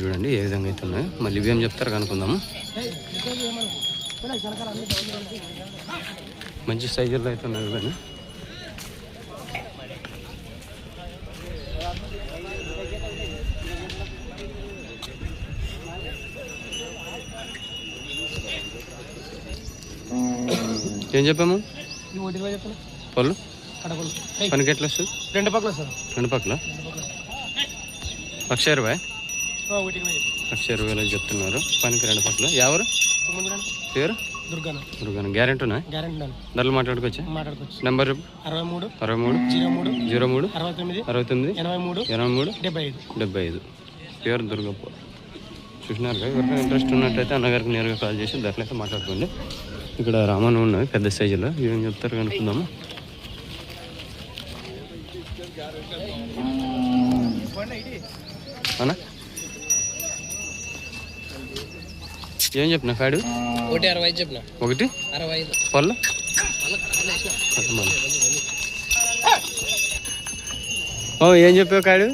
చూడండి ఏ విధంగా అయితే ఉన్నాయో. మళ్ళీ ఇవేం చెప్తారు కనుక్కుందాము. మంచి సైజుల్లో అయితే ఉన్నాయి ఇవన్నీ. ఏం చెప్పాము? పళ్ళు? పనికి ఎట్లా వస్తుంది? రెండు పక్కల సార్. రెండు పక్కల? లక్ష ఇరవై లక్ష ఇరవై వేలు చెప్తున్నారు. పనికి రెండు పక్కల ఎవరు? పేరు? దుర్గాన. దుర్గాను. గ్యారెంటీ ఉన్నాయి ధరలు మాట్లాడుకోవచ్చా? మాట్లాడుకోవచ్చు. నెంబర్ అరవై మూడు అరవై మూడు జీరో మూడు జీరో మూడు అరవై తొమ్మిది అరవై తొమ్మిది ఎనభై మూడు ఎనభై మూడు డెబ్బై ఐదు. డెబ్బై ఐదు. పేరు దుర్గప్ప చూసినారు ఎవరికైనా ఇంట్రెస్ట్ ఉన్నట్టయితే అన్నగారికి నేరుగా కాల్ చేసి ధరలు అయితే మాట్లాడుకోండి. ఇక్కడ రామన్ ఉన్నది పెద్ద సైజులో ఏం చెప్తారు కనుక్కుందాము? అన్నా? ఏం చెప్పిన? కాడు? ఒకటి అరవై చెప్పిన? ఒకటి? అరవై పళ్ళు ఓ ఏం చెప్పావు కాడు?